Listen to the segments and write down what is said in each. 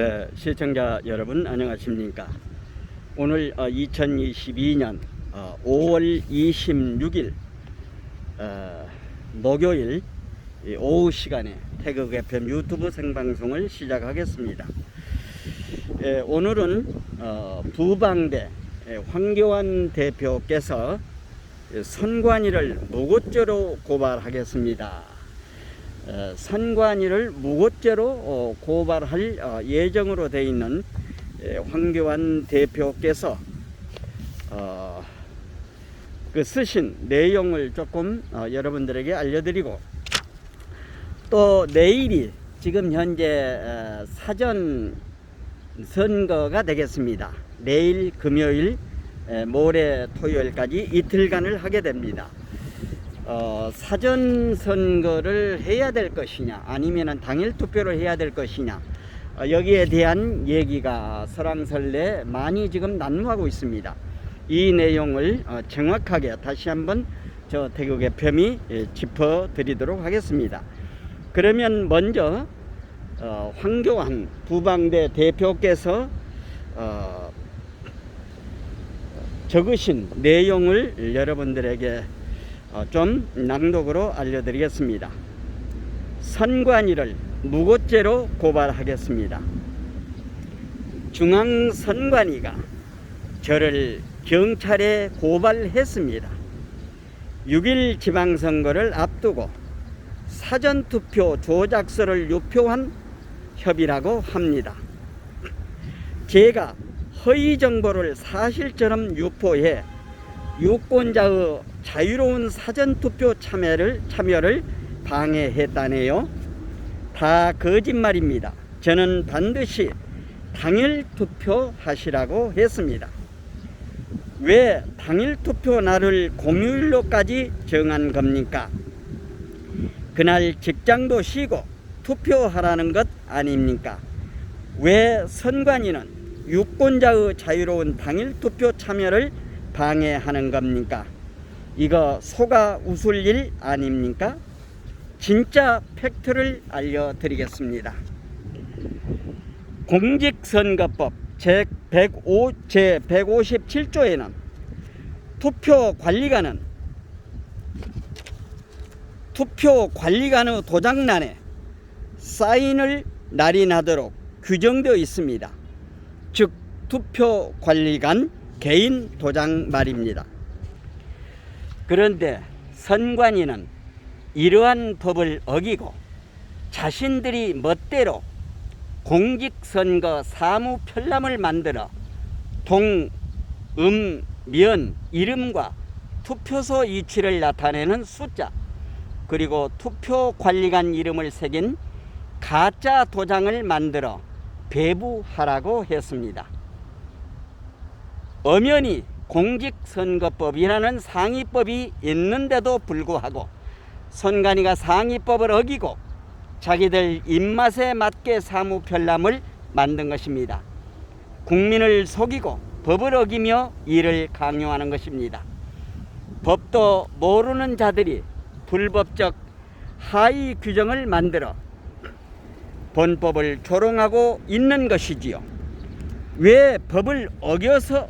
네, 시청자 여러분 안녕하십니까? 오늘 어, 2022년 어, 5월 26일 어, 목요일 이 오후 시간에 태극 FM 유튜브 생방송을 시작하겠습니다. 예, 오늘은 어, 부방대 예, 황교안 대표께서 예, 선관위를 무고죄로 고발하겠습니다. 어, 선관위를 무고죄로 어, 고발할 어, 예정으로 되어 있는 예, 황교안 대표께서 어, 그 쓰신 내용을 조금 어, 여러분들에게 알려드리고 또 내일이 지금 현재 어, 사전 선거가 되겠습니다. 내일 금요일 에, 모레 토요일까지 이틀간을 하게 됩니다. 어, 사전 선거를 해야 될 것이냐 아니면은 당일 투표를 해야 될 것이냐 어, 여기에 대한 얘기가 설왕설래 많이 지금 난무하고 있습니다. 이 내용을 어, 정확하게 다시 한번 저 태국의 폄이 예, 짚어드리도록 하겠습니다. 그러면 먼저 어, 황교안 부방대 대표께서 어, 적으신 내용을 여러분들에게 어, 좀 낭독으로 알려드리겠습니다. 선관위를 무고죄로 고발하겠습니다. 중앙선관위가 저를 경찰에 고발했습니다. 6일 지방선거를 앞두고 사전투표 조작서를 유표한 협의라고 합니다. 제가 허위 정보를 사실처럼 유포해 유권자의 자유로운 사전투표 참여를, 참여를 방해했다네요. 다 거짓말입니다. 저는 반드시 당일 투표하시라고 했습니다. 왜 당일 투표 날을 공휴일로까지 정한 겁니까? 그날 직장도 쉬고 투표하라는 것 아닙니까? 왜 선관위는 유권자의 자유로운 당일 투표 참여를 방해하는 겁니까? 이거 속아 웃을 일 아닙니까? 진짜 팩트를 알려드리겠습니다. 공직선거법 제105, 제157조에는 투표 관리관은 투표 관리관의 도장란에 사인을 날인하도록 규정되어 있습니다. 즉 투표 관리관 개인 도장 말입니다. 그런데 선관위는 이러한 법을 어기고 자신들이 멋대로 공직선거 사무 편람을 만들어 동, 음, 면, 이름과 투표소 위치를 나타내는 숫자 그리고 투표 관리관 이름을 새긴 가짜 도장을 만들어 배부하라고 했습니다. 엄연히 공직선거법이라는 상위법이 있는데도 불구하고 선관위가 상위법을 어기고 자기들 입맛에 맞게 사무 편람을 만든 것입니다. 국민을 속이고 법을 어기며 일을 강요하는 것입니다. 법도 모르는 자들이 불법적 하위 규정을 만들어 본법을 조롱하고 있는 것이지요. 왜 법을 어겨서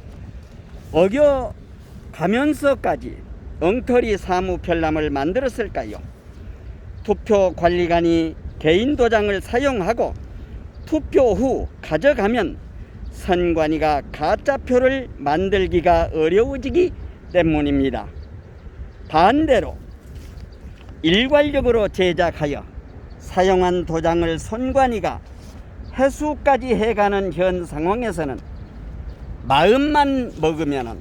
어겨 가면서까지 엉터리 사무 편람을 만들었을까요? 투표 관리관이 개인 도장을 사용하고 투표 후 가져가면 선관위가 가짜표를 만들기가 어려워지기 때문입니다. 반대로 일괄적으로 제작하여 사용한 도장을 선관위가 회수까지 해가는 현 상황에서는 마음만 먹으면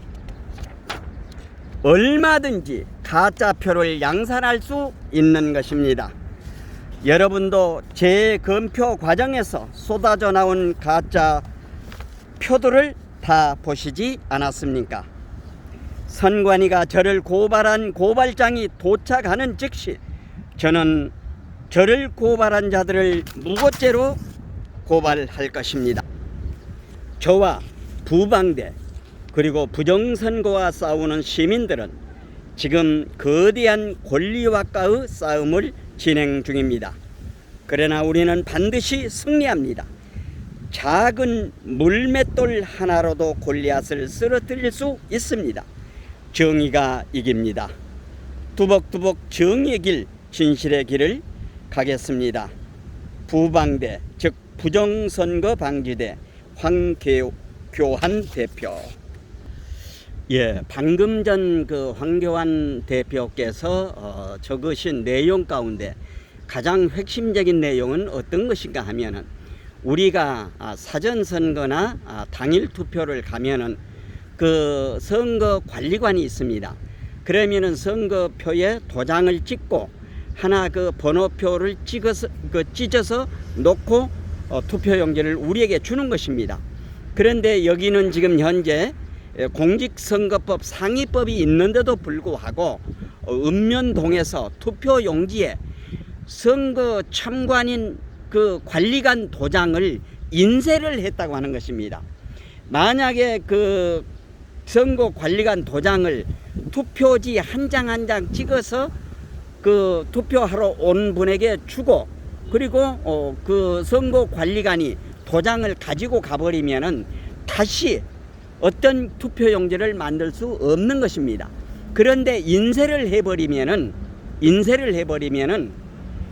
얼마든지 가짜표를 양산할 수 있는 것입니다. 여러분도 재검표 과정에서 쏟아져 나온 가짜 표들을 다 보시지 않았습니까? 선관위가 저를 고발한 고발장이 도착하는 즉시 저는 저를 고발한 자들을 무고죄로 고발할 것입니다. 저와 부방대 그리고 부정선거와 싸우는 시민들은 지금 거대한 권리와과의 싸움을 진행 중입니다. 그러나 우리는 반드시 승리합니다. 작은 물맷돌 하나로도 골리앗을 쓰러뜨릴 수 있습니다. 정의가 이깁니다. 두벅두벅 정의의 길, 진실의 길을 가겠습니다. 부방대, 즉 부정선거 방지대 황 교안 대표. 예, 방금 전 그 황교안 대표께서 어, 적으신 내용 가운데 가장 핵심적인 내용은 어떤 것인가 하면은 우리가 아, 사전 선거나 아, 당일 투표를 가면은 그 선거 관리관이 있습니다. 그러면은 선거표에 도장을 찍고 하나 그 번호표를 찍어서 그 찢어서 놓고 어, 투표 용지를 우리에게 주는 것입니다. 그런데 여기는 지금 현재 에, 공직선거법 상위법이 있는데도 불구하고 어, 읍면동에서 투표용지에 선거 참관인 그 관리관 도장을 인쇄를 했다고 하는 것입니다. 만약에 그 선거 관리관 도장을 투표지 한 장 한 장 찍어서 그 투표하러 온 분에게 주고 그리고 어, 그 선거 관리관이 도장을 가지고 가버리면은 다시 어떤 투표용지를 만들 수 없는 것입니다. 그런데 인쇄를 해버리면은 인쇄를 해버리면은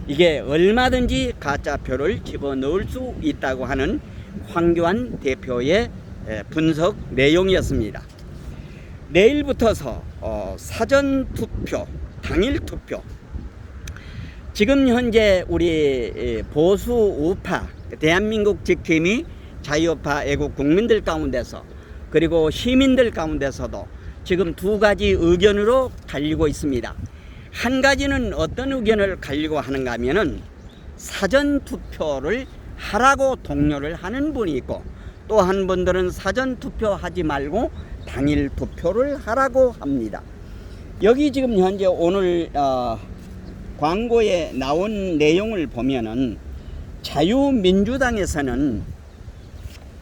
이게 얼마든지 가짜표를 집어넣을 수 있다고 하는 황교안 대표의 에, 분석 내용이었습니다. 내일부터서 어, 사전 투표, 당일 투표. 지금 현재 우리 에, 보수 우파 대한민국 지킴이 자유파 애국 국민들 가운데서 그리고 시민들 가운데서도 지금 두 가지 의견으로 갈리고 있습니다. 한 가지는 어떤 의견을 갈리고 하는가 하면은 사전 투표를 하라고 독려를 하는 분이 있고 또 한 분들은 사전 투표하지 말고 당일 투표를 하라고 합니다. 여기 지금 현재 오늘 어, 광고에 나온 내용을 보면은 자유민주당에서는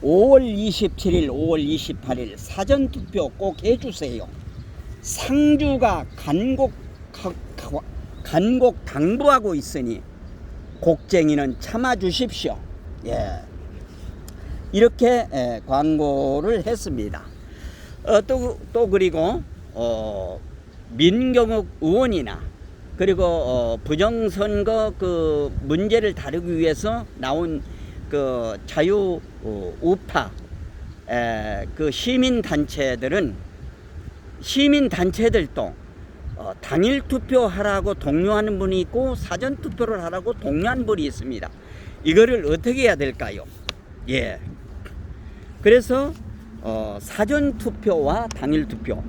5월 27일, 5월 28일 사전 투표 꼭 해주세요. 상주가 간곡 간곡 당부하고 있으니 곡쟁이는 참아 주십시오. 예. 이렇게 예, 광고를 했습니다. 어, 또, 또 그리고 어, 민경욱 의원이나 그리고 어, 부정선거 그 문제를 다루기 위해서 나온 그 자유 어, 우파 에, 그 시민 단체들은 시민 단체들도 어, 당일 투표하라고 독려하는 분이 있고 사전 투표를 하라고 독려하는 분이 있습니다. 이거를 어떻게 해야 될까요? 예. 그래서 어, 사전 투표와 당일 투표.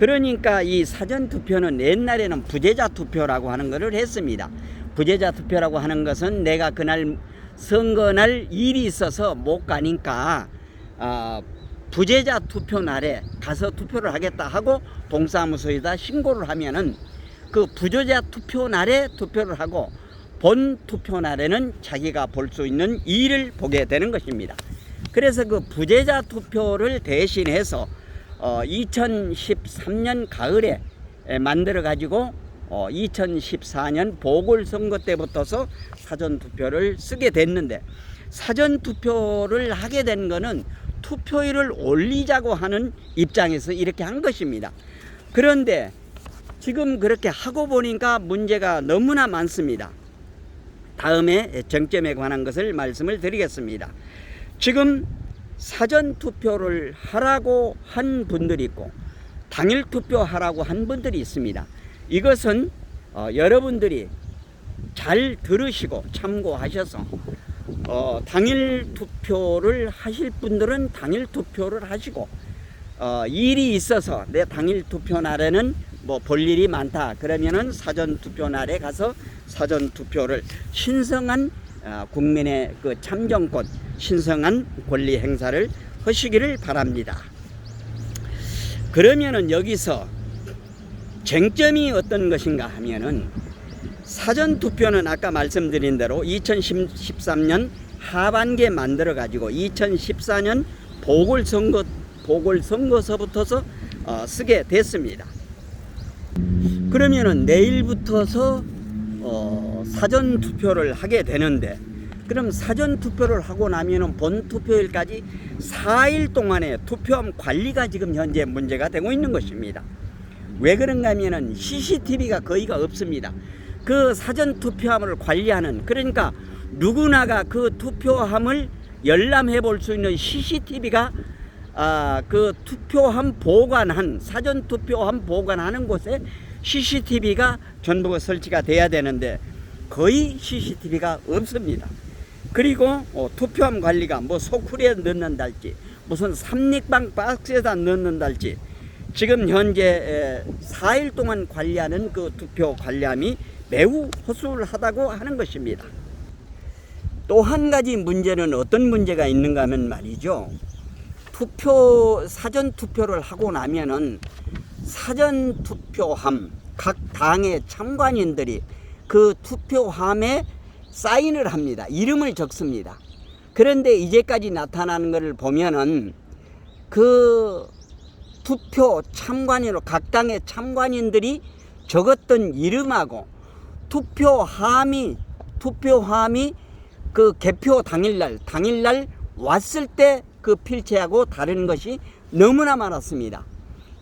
그러니까 이 사전 투표는 옛날에는 부재자 투표라고 하는 것을 했습니다. 부재자 투표라고 하는 것은 내가 그날 선거날 일이 있어서 못 가니까 아, 부재자 투표 날에 가서 투표를 하겠다 하고 동사무소에다 신고를 하면은 그 부재자 투표 날에 투표를 하고 본 투표 날에는 자기가 볼 수 있는 일을 보게 되는 것입니다. 그래서 그 부재자 투표를 대신해서 어, 2013년 가을에 만들어 가지고 어, 2014년 보궐선거 때부터서 사전 투표를 쓰게 됐는데 사전 투표를 하게 된 거는 투표율을 올리자고 하는 입장에서 이렇게 한 것입니다. 그런데 지금 그렇게 하고 보니까 문제가 너무나 많습니다. 다음에 정점에 관한 것을 말씀을 드리겠습니다. 지금 사전 투표를 하라고 한 분들이 있고 당일 투표하라고 한 분들이 있습니다. 이것은 어, 여러분들이 잘 들으시고 참고하셔서 어, 당일 투표를 하실 분들은 당일 투표를 하시고 어, 일이 있어서 내 당일 투표 날에는 뭐 볼 일이 많다 그러면은 사전 투표 날에 가서 사전 투표를 신성한 어, 국민의 그 참정권 신성한 권리 행사를 하시기를 바랍니다. 그러면은 여기서 쟁점이 어떤 것인가 하면은 사전 투표는 아까 말씀드린 대로 2013년 하반기에 만들어 가지고 2014년 보궐선거 보궐선거서부터서 어, 쓰게 됐습니다. 그러면은 내일부터서 어, 사전 투표를 하게 되는데 그럼 사전 투표를 하고 나면은 본 투표일까지 4일 동안의 투표함 관리가 지금 현재 문제가 되고 있는 것입니다. 왜 그런가 하면은 CCTV가 거의가 없습니다. 그 사전 투표함을 관리하는 그러니까 누구나가 그 투표함을 열람해 볼 수 있는 CCTV가 아, 그 투표함 보관한 사전 투표함 보관하는 곳에 CCTV가 전부가 설치가 돼야 되는데 거의 CCTV가 없습니다. 그리고 어, 투표함 관리가 뭐 소쿠리에 넣는달지 무슨 삼립방 박스에다 넣는달지 지금 현재 에, 4일 동안 관리하는 그 투표 관리함이 매우 허술하다고 하는 것입니다. 또 한 가지 문제는 어떤 문제가 있는가 하면 말이죠. 투표 사전 투표를 하고 나면은 사전 투표함 각 당의 참관인들이 그 투표함에 사인을 합니다. 이름을 적습니다. 그런데 이제까지 나타나는 것을 보면은 그 투표 참관인으로 각 당의 참관인들이 적었던 이름하고 투표함이 투표함이 그 개표 당일날 당일날 왔을 때 그 필체하고 다른 것이 너무나 많았습니다.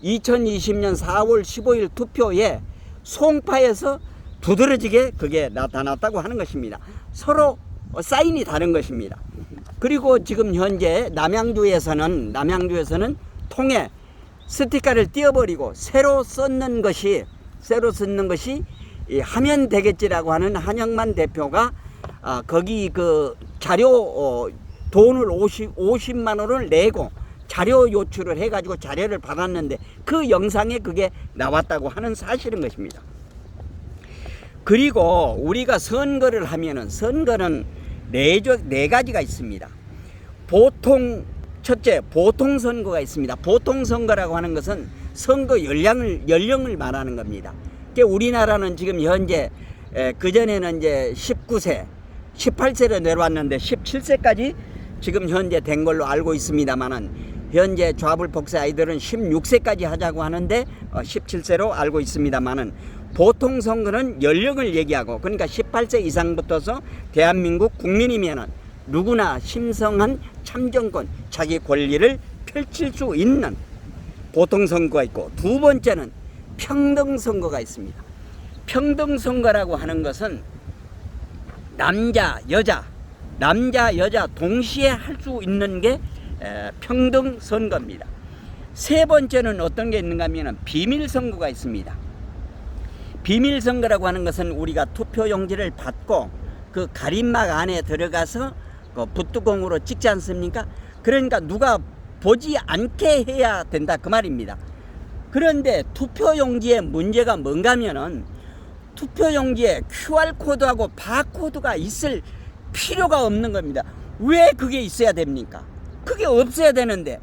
2020년 4월 15일 투표에 송파에서 두드러지게 그게 나타났다고 하는 것입니다. 서로 사인이 다른 것입니다. 그리고 지금 현재 남양주에서는 남양주에서는 통에 스티커를 띄어버리고 새로 썼는 것이 새로 썼는 것이 이 하면 되겠지라고 하는 한영만 대표가 아, 거기 그 자료 어, 돈을 50, 50만 원을 내고 자료 요출을 해가지고 자료를 받았는데 그 영상에 그게 나왔다고 하는 사실인 것입니다. 그리고 우리가 선거를 하면은 선거는 네, 조- 네 가지가 있습니다. 보통 첫째 보통 선거가 있습니다. 보통 선거라고 하는 것은 선거 연령을 연령을 말하는 겁니다. 우리나라는 지금 현재 그 전에는 이제 19세, 18세로 내려왔는데 17세까지 지금 현재 된 걸로 알고 있습니다만은 현재 좌불 복세 아이들은 16세까지 하자고 하는데 17세로 알고 있습니다만은 보통 선거는 연령을 얘기하고 그러니까 18세 이상부터서 대한민국 국민이면은 누구나 심성한 참정권, 자기 권리를 펼칠 수 있는 보통 선거가 있고 두 번째는 평등 선거가 있습니다. 평등 선거라고 하는 것은 남자, 여자, 남자, 여자 동시에 할 수 있는 게 에, 평등 선거입니다. 세 번째는 어떤 게 있는가 하면 비밀 선거가 있습니다. 비밀 선거라고 하는 것은 우리가 투표 용지를 받고 그 가림막 안에 들어가서 그 붓뚜껑으로 찍지 않습니까? 그러니까 누가 보지 않게 해야 된다 그 말입니다. 그런데 투표 용지에 문제가 뭔가 하면은 투표 용지에 QR 코드하고 바코드가 있을 필요가 없는 겁니다. 왜 그게 있어야 됩니까? 그게 없어야 되는데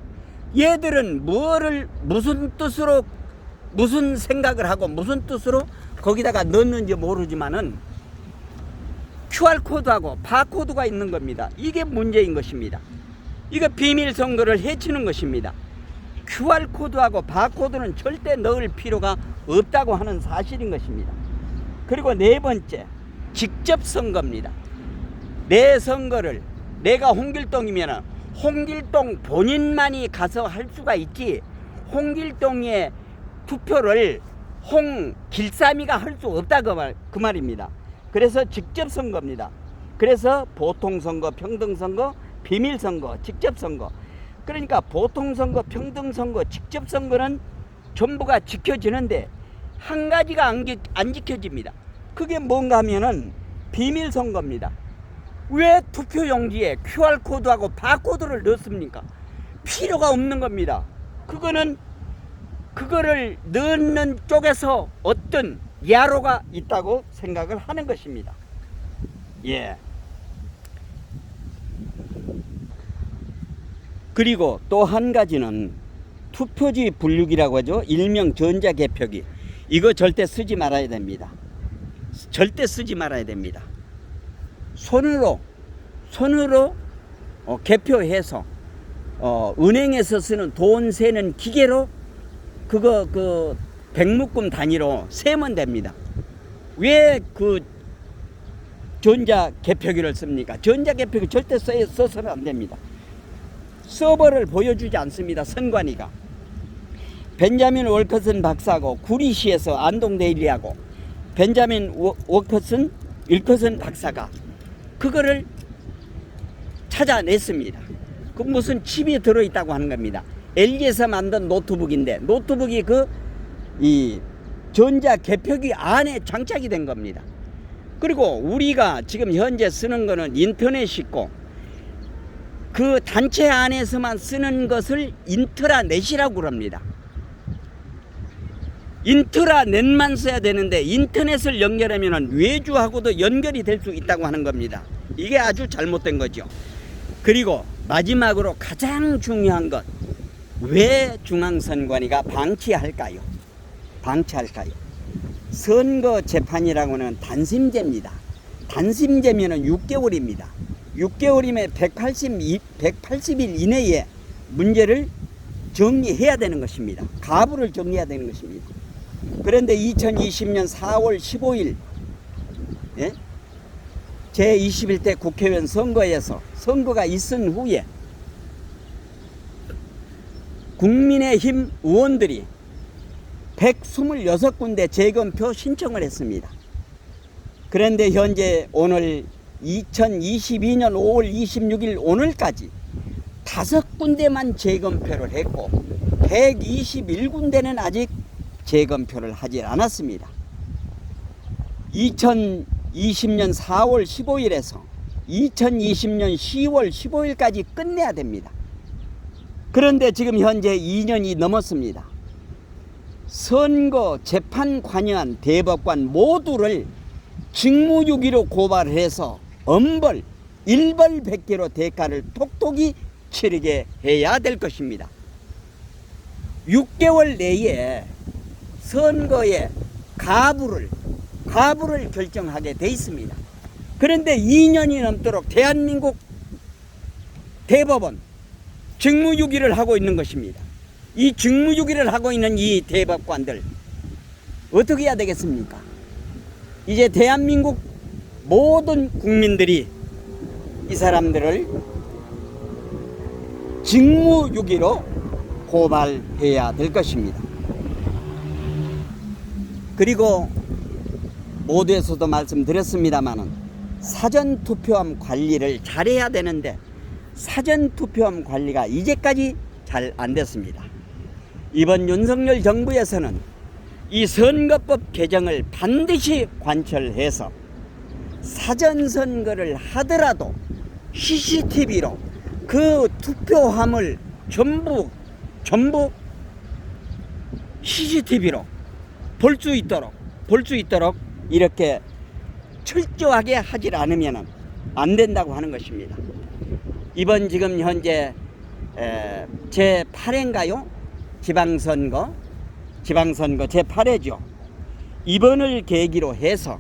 얘들은 뭐를 무슨 뜻으로 무슨 생각을 하고 무슨 뜻으로 거기다가 넣는지 모르지만은 QR 코드하고 바코드가 있는 겁니다. 이게 문제인 것입니다. 이거 비밀 선거를 해치는 것입니다. QR 코드하고 바코드는 절대 넣을 필요가 없다고 하는 사실인 것입니다. 그리고 네 번째, 직접 선거입니다. 내 선거를 내가 홍길동이면 홍길동 본인만이 가서 할 수가 있지 홍길동의 투표를 홍길삼이가 할 수 없다 그, 말, 그 말입니다. 그래서 직접 선거입니다. 그래서 보통 선거, 평등 선거, 비밀 선거, 직접 선거. 그러니까 보통 선거, 평등 선거, 직접 선거는 전부가 지켜지는데 한 가지가 안, 지- 안 지켜집니다. 그게 뭔가 하면은 비밀 선거입니다. 왜 투표 용지에 QR 코드하고 바코드를 넣습니까? 필요가 없는 겁니다. 그거는 그거를 넣는 쪽에서 어떤 야로가 있다고 생각을 하는 것입니다. 예. 그리고 또 한 가지는 투표지 분류기라고 하죠. 일명 전자 개표기. 이거 절대 쓰지 말아야 됩니다. 절대 쓰지 말아야 됩니다. 손으로 손으로 어, 개표해서 어, 은행에서 쓰는 돈 세는 기계로 그거 그 백묶음 단위로 세면 됩니다. 왜 그 전자 개표기를 씁니까? 전자 개표기 절대 써, 써서는 안 됩니다. 서버를 보여주지 않습니다. 선관위가. 벤자민 월커슨 박사하고 구리시에서 안동 데일리하고 벤자민 워- 워커슨 윌커슨 박사가 그거를 찾아냈습니다. 그 무슨 칩이 들어있다고 하는 겁니다. LG에서 만든 노트북인데 노트북이 그 이 전자 개표기 안에 장착이 된 겁니다. 그리고 우리가 지금 현재 쓰는 거는 인터넷이고 그 단체 안에서만 쓰는 것을 인트라넷이라고 그럽니다. 인트라넷만 써야 되는데 인터넷을 연결하면 외주하고도 연결이 될 수 있다고 하는 겁니다. 이게 아주 잘못된 거죠. 그리고 마지막으로 가장 중요한 것. 왜 중앙선관위가 방치할까요? 방치할까요? 선거 재판이라고는 단심제입니다. 단심제면은 6개월입니다. 6개월이면 182, 180일 이내에 문제를 정리해야 되는 것입니다. 가부를 정리해야 되는 것입니다. 그런데 2020년 4월 15일 예? 제21대 국회의원 선거에서 선거가 있은 후에 국민의힘 의원들이 126군데 재검표 신청을 했습니다. 그런데 현재 오늘 2022년 5월 26일 오늘까지 다섯 군데만 재검표를 했고 121군데는 아직 재검표를 하지 않았습니다. 2020년 4월 15일에서 2020년 10월 15일까지 끝내야 됩니다. 그런데 지금 현재 2년이 넘었습니다. 선거 재판 관여한 대법관 모두를 직무유기로 고발해서 엄벌, 일벌백계로 대가를 톡톡히 치르게 해야 될 것입니다. 6개월 내에 선거에 가부를 가부를 결정하게 돼 있습니다. 그런데 2년이 넘도록 대한민국 대법원 직무유기를 하고 있는 것입니다. 이 직무유기를 하고 있는 이 대법관들 어떻게 해야 되겠습니까? 이제 대한민국 모든 국민들이 이 사람들을 직무유기로 고발해야 될 것입니다. 그리고 모두에서도 말씀드렸습니다마는 사전 투표함 관리를 잘해야 되는데 사전 투표함 관리가 이제까지 잘 안 됐습니다. 이번 윤석열 정부에서는 이 선거법 개정을 반드시 관철해서 사전 선거를 하더라도 CCTV로 그 투표함을 전부 전부 CCTV로 볼 수 있도록 볼 수 있도록 이렇게 철저하게 하질 않으면 안 된다고 하는 것입니다. 이번 지금 현재 에, 제 8회인가요? 지방선거 지방선거 제 8회죠. 이번을 계기로 해서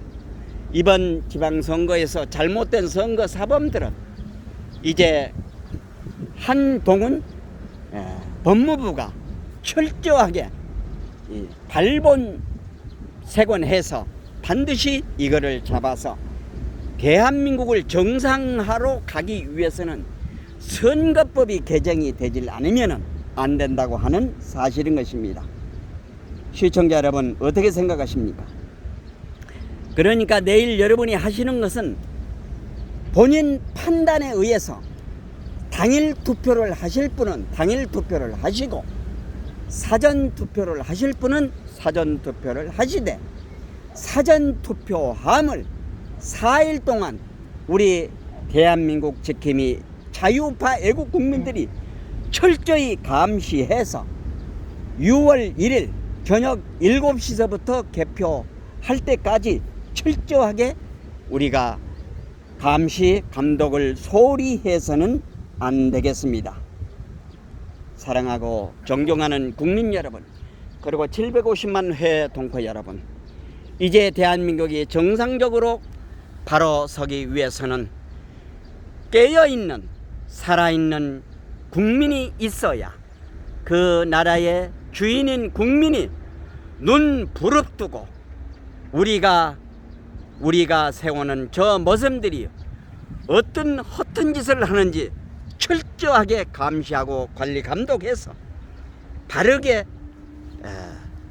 이번 지방선거에서 잘못된 선거 사범들은 이제 한동훈 에, 법무부가 철저하게 이 발본 세권해서 반드시 이거를 잡아서 대한민국을 정상화로 가기 위해서는 선거법이 개정이 되질 않으면 안 된다고 하는 사실인 것입니다. 시청자 여러분 어떻게 생각하십니까? 그러니까 내일 여러분이 하시는 것은 본인 판단에 의해서 당일 투표를 하실 분은 당일 투표를 하시고 사전 투표를 하실 분은 사전 투표를 하시되 사전 투표함을 4일 동안 우리 대한민국 지킴이 자유파 애국 국민들이 철저히 감시해서 6월 1일 저녁 7시서부터 개표할 때까지 철저하게 우리가 감시 감독을 소홀히 해서는 안 되겠습니다. 사랑하고 존경하는 국민 여러분, 그리고 750만 회 동포 여러분, 이제 대한민국이 정상적으로 바로 서기 위해서는 깨어있는, 살아있는 국민이 있어야 그 나라의 주인인 국민이 눈 부릅뜨고 우리가 우리가 세우는 저 모습들이 어떤 허튼 짓을 하는지 철저하게 감시하고 관리 감독해서 바르게 에,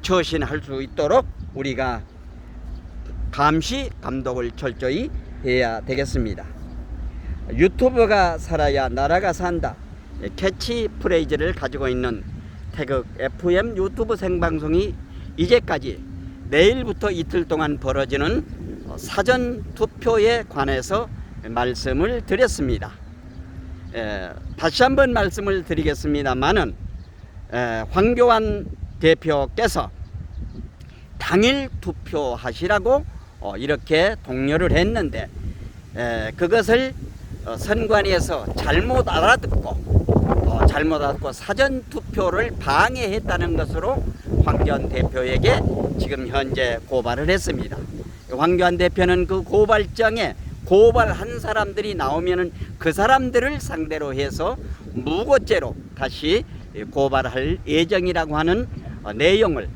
처신할 수 있도록 우리가 감시 감독을 철저히 해야 되겠습니다. 유튜브가 살아야 나라가 산다. 캐치 프레이즈를 가지고 있는 태극 FM 유튜브 생방송이 이제까지 내일부터 이틀 동안 벌어지는 사전 투표에 관해서 말씀을 드렸습니다. 에, 다시 한번 말씀을 드리겠습니다만은 에, 황교안 대표께서 당일 투표하시라고 어, 이렇게 독려를 했는데 에, 그것을 어, 선관위에서 잘못 알아듣고 어, 잘못 알아듣고 사전 투표를 방해했다는 것으로 황교안 대표에게 지금 현재 고발을 했습니다. 황교안 대표는 그 고발장에 고발한 사람들이 나오면은 그 사람들을 상대로 해서 무고죄로 다시 고발할 예정이라고 하는 어, 내용을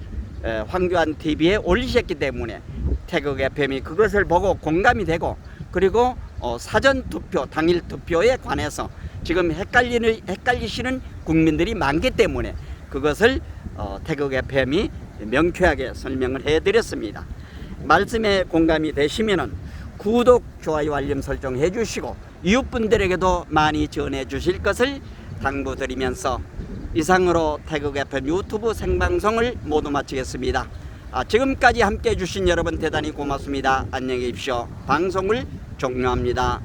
에, 황교안 TV에 올리셨기 때문에 태극 FM이 그것을 보고 공감이 되고 그리고 어, 사전 투표 당일 투표에 관해서 지금 헷갈리는 헷갈리시는 국민들이 많기 때문에 그것을 어, 태극 FM이 명쾌하게 설명을 해드렸습니다. 말씀에 공감이 되시면은 구독, 좋아요, 알림 설정 해주시고 이웃분들에게도 많이 전해 주실 것을 당부드리면서 이상으로 태극 FM 유튜브 생방송을 모두 마치겠습니다. 아, 지금까지 함께 해주신 여러분 대단히 고맙습니다. 안녕히 계십시오. 방송을 종료합니다.